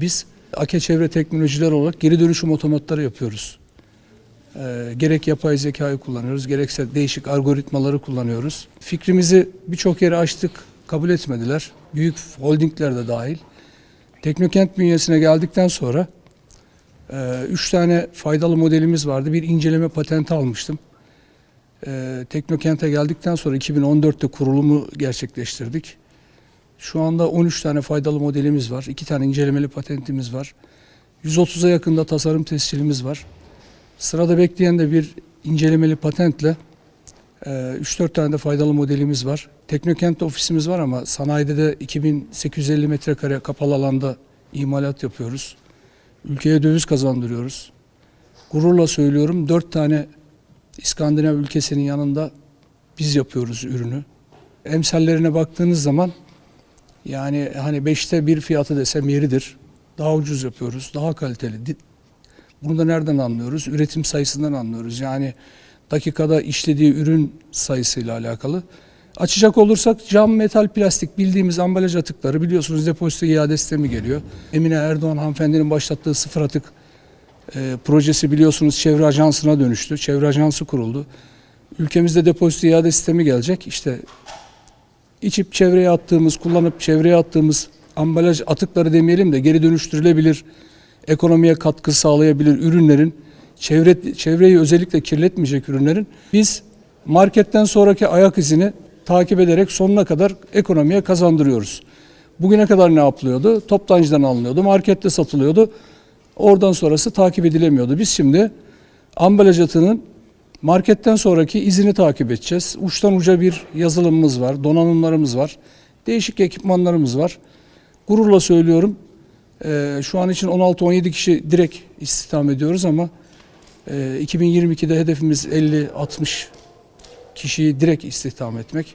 Biz AKE Çevre Teknolojiler olarak geri dönüşüm otomatları yapıyoruz. Ee, gerek yapay zekayı kullanıyoruz, gerekse değişik algoritmaları kullanıyoruz. Fikrimizi birçok yere açtık, kabul etmediler. Büyük holdingler de dahil. Teknokent bünyesine geldikten sonra e, üç tane faydalı modelimiz vardı. Bir inceleme patenti almıştım. E, Teknokent'e geldikten sonra 2014'te kurulumu gerçekleştirdik. Şu anda 13 tane faydalı modelimiz var. 2 tane incelemeli patentimiz var. 130'a yakında tasarım tescilimiz var. Sırada bekleyen de bir incelemeli patentle e, 3-4 tane de faydalı modelimiz var. Teknokent ofisimiz var ama sanayide de 2850 metrekare kapalı alanda imalat yapıyoruz. Ülkeye döviz kazandırıyoruz. Gururla söylüyorum 4 tane İskandinav ülkesinin yanında biz yapıyoruz ürünü. Emsallerine baktığınız zaman yani hani beşte bir fiyatı desem yeridir. Daha ucuz yapıyoruz, daha kaliteli. Bunu da nereden anlıyoruz? Üretim sayısından anlıyoruz. Yani dakikada işlediği ürün sayısıyla alakalı. Açacak olursak cam, metal, plastik bildiğimiz ambalaj atıkları biliyorsunuz depozito iade sistemi geliyor. Emine Erdoğan hanımefendinin başlattığı sıfır atık e, projesi biliyorsunuz çevre ajansına dönüştü. Çevre ajansı kuruldu. Ülkemizde depozito iade sistemi gelecek. İşte içip çevreye attığımız, kullanıp çevreye attığımız ambalaj atıkları demeyelim de geri dönüştürülebilir, ekonomiye katkı sağlayabilir ürünlerin, çevre, çevreyi özellikle kirletmeyecek ürünlerin biz marketten sonraki ayak izini takip ederek sonuna kadar ekonomiye kazandırıyoruz. Bugüne kadar ne yapılıyordu? Toptancıdan alınıyordu, markette satılıyordu. Oradan sonrası takip edilemiyordu. Biz şimdi ambalaj atığının Marketten sonraki izini takip edeceğiz. Uçtan uca bir yazılımımız var, donanımlarımız var, değişik ekipmanlarımız var. Gururla söylüyorum, eee, şu an için 16-17 kişi direkt istihdam ediyoruz ama eee, 2022'de hedefimiz 50-60 kişiyi direkt istihdam etmek.